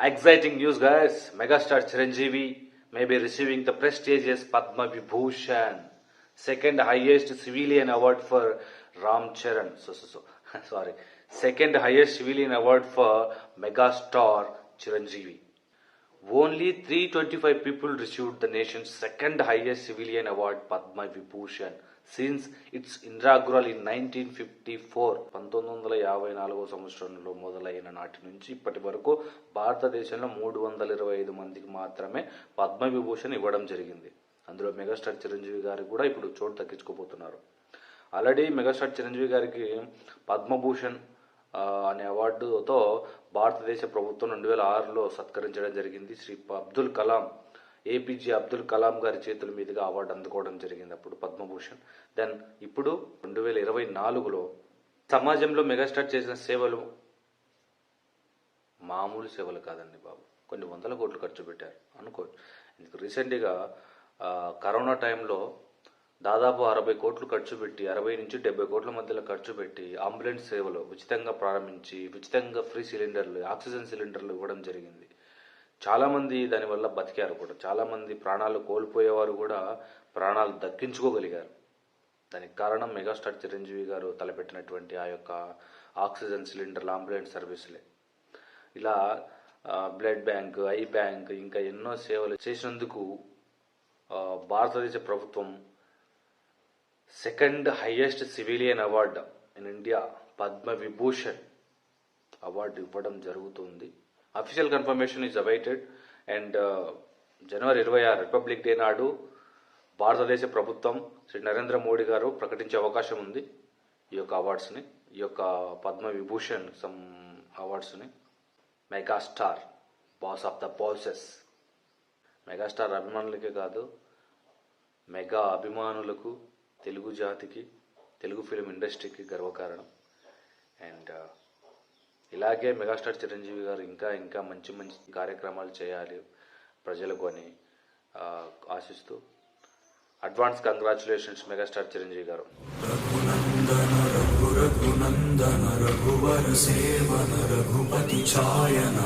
Exciting news, guys. Megastar Chiranjeevi may be receiving the prestigious Padma Vibhushan, second highest civilian award for Ram Charan. So, so, so. Sorry, second highest civilian award for Megastar Chiranjeevi. Only 325 people received the nation's second highest civilian award, Padma Vibhushan, since its inaugural in 1954 పంతొమ్మిది వందల యాభై నాలుగో సంవత్సరంలో మొదలైన నాటి నుంచి ఇప్పటి వరకు భారతదేశంలో మూడు వందల ఇరవై ఐదు మందికి మాత్రమే పద్మవిభూషణ్ ఇవ్వడం జరిగింది. అందులో మెగాస్టార్ చిరంజీవి గారికి కూడా ఇప్పుడు చోటు తగ్గించుకోబోతున్నారు ఆల్రెడీ మెగాస్టార్ చిరంజీవి గారికి పద్మభూషణ్ అనే అవార్డుతో భారతదేశ ప్రభుత్వం రెండు వేల ఆరులో సత్కరించడం జరిగింది. శ్రీ అబ్దుల్ కలాం ఏపీజే అబ్దుల్ కలాం గారి చేతుల మీదుగా అవార్డు అందుకోవడం జరిగింది అప్పుడు పద్మభూషణ్. దెన్ ఇప్పుడు రెండు వేల ఇరవై నాలుగులో సమాజంలో మెగాస్టార్ చేసిన సేవలు మామూలు సేవలు కాదండి బాబు. కొన్ని వందల కోట్లు ఖర్చు పెట్టారు. అనుకో ఇందుకు రీసెంట్గా కరోనా టైంలో దాదాపు అరవై కోట్లు ఖర్చు పెట్టి అరవై నుంచి డెబ్బై కోట్ల మధ్యలో ఖర్చు పెట్టి అంబులెన్స్ సేవలు ఉచితంగా ప్రారంభించి ఉచితంగా ఫ్రీ సిలిండర్లు ఆక్సిజన్ సిలిండర్లు ఇవ్వడం జరిగింది. చాలామంది దానివల్ల బతికారు కూడా. చాలామంది ప్రాణాలు కోల్పోయేవారు కూడా ప్రాణాలు దక్కించుకోగలిగారు. దానికి కారణం మెగాస్టార్ చిరంజీవి గారు తలపెట్టినటువంటి ఆ యొక్క ఆక్సిజన్ సిలిండర్లు అంబులెన్స్ సర్వీసులే. ఇలా బ్లడ్ బ్యాంక్ ఐ బ్యాంక్ ఇంకా ఎన్నో సేవలు చేసినందుకు భారతదేశ ప్రభుత్వం second highest civilian award in India Padma Vibhushan award ఇవ్వడం జరుగుతుంది. Official confirmation is awaited and జనవరి ఇరవై ఆరు రిపబ్లిక్ డే నాడు భారతదేశ ప్రభుత్వం శ్రీ నరేంద్ర మోడీ గారు ప్రకటించే అవకాశం ఉంది ఈ యొక్క అవార్డ్స్ని ఈ యొక్క Padma Vibhushan some అవార్డ్స్ని megastar boss of the bosses megastar అభిమానులకే కాదు మెగా అభిమానులకు తెలుగు జాతికి తెలుగు ఫిలిం ఇండస్ట్రీకి గర్వకారణం. అండ్ uh, ఇలాగే మెగాస్టార్ చిరంజీవి గారు ఇంకా ఇంకా మంచి మంచి కార్యక్రమాలు చేయాలి ప్రజలకు అని ఆశిస్తూ. అడ్వాన్స్ కంగ్రాచులేషన్స్ మెగాస్టార్ చిరంజీవి గారు. రఘునందన రఘువర సేవన రఘుపతి ఛాయన.